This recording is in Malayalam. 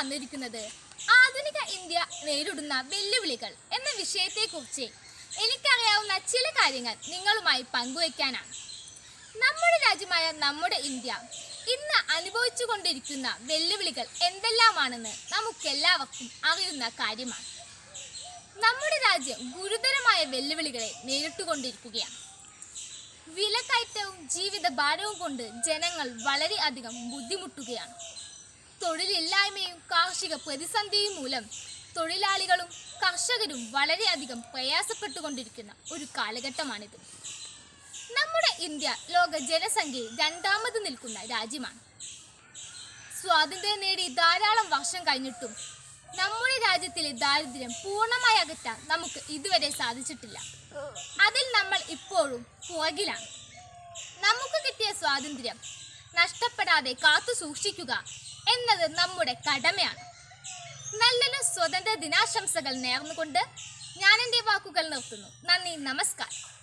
വന്നിരിക്കുന്നത്. ആധുനിക ഇന്ത്യ നേരിടുന്ന വെല്ലുവിളികൾ എന്ന വിഷയത്തെക്കുറിച്ച് എനിക്കറിയാവുന്ന ചില കാര്യങ്ങൾ നിങ്ങളുമായി പങ്കുവയ്ക്കാനാണ്. നമ്മുടെ രാജ്യമായ നമ്മുടെ ഇന്ത്യ ഇന്ന് അനുഭവിച്ചു കൊണ്ടിരിക്കുന്ന വെല്ലുവിളികൾ എന്തെല്ലാമാണെന്ന് നമുക്കെല്ലാവർക്കും അറിയുന്ന കാര്യമാണ്. നമ്മുടെ രാജ്യം ഗുരുതരമായ വെല്ലുവിളികളെ നേരിട്ടുകൊണ്ടിരിക്കുകയാണ് വിലക്കയറ്റവും ജീവിത ഭാരവും കൊണ്ട് ജനങ്ങൾ വളരെയധികം ബുദ്ധിമുട്ടുകയാണ്. തൊഴിലില്ലായ്മയും കാർഷിക പ്രതിസന്ധിയും മൂലം തൊഴിലാളികളും കർഷകരും വളരെയധികം പ്രയാസപ്പെട്ടുകൊണ്ടിരിക്കുന്ന ഒരു കാലഘട്ടമാണിത്. നമ്മുടെ ഇന്ത്യ ലോക ജനസംഖ്യയിൽ രണ്ടാമത് നിൽക്കുന്ന രാജ്യമാണ്. സ്വാതന്ത്ര്യം നേടി ധാരാളം വർഷം കഴിഞ്ഞിട്ടും നമ്മുടെ രാജ്യത്തിലെ ദാരിദ്ര്യം പൂർണമായി അകറ്റാൻ നമുക്ക് ഇതുവരെ സാധിച്ചിട്ടില്ല. അതിൽ നമ്മൾ ഇപ്പോഴും പുറകിലാണ്. നമുക്ക് കിട്ടിയ സ്വാതന്ത്ര്യം നഷ്ടപ്പെടാതെ കാത്തു സൂക്ഷിക്കുക എന്നത് നമ്മുടെ കടമയാണ്. നല്ലൊരു സ്വതന്ത്ര ദിനാശംസകൾ നേർന്നുകൊണ്ട് ഞാൻ എന്റെ വാക്കുകൾ നിർത്തുന്നു. നന്ദി നമസ്കാരം.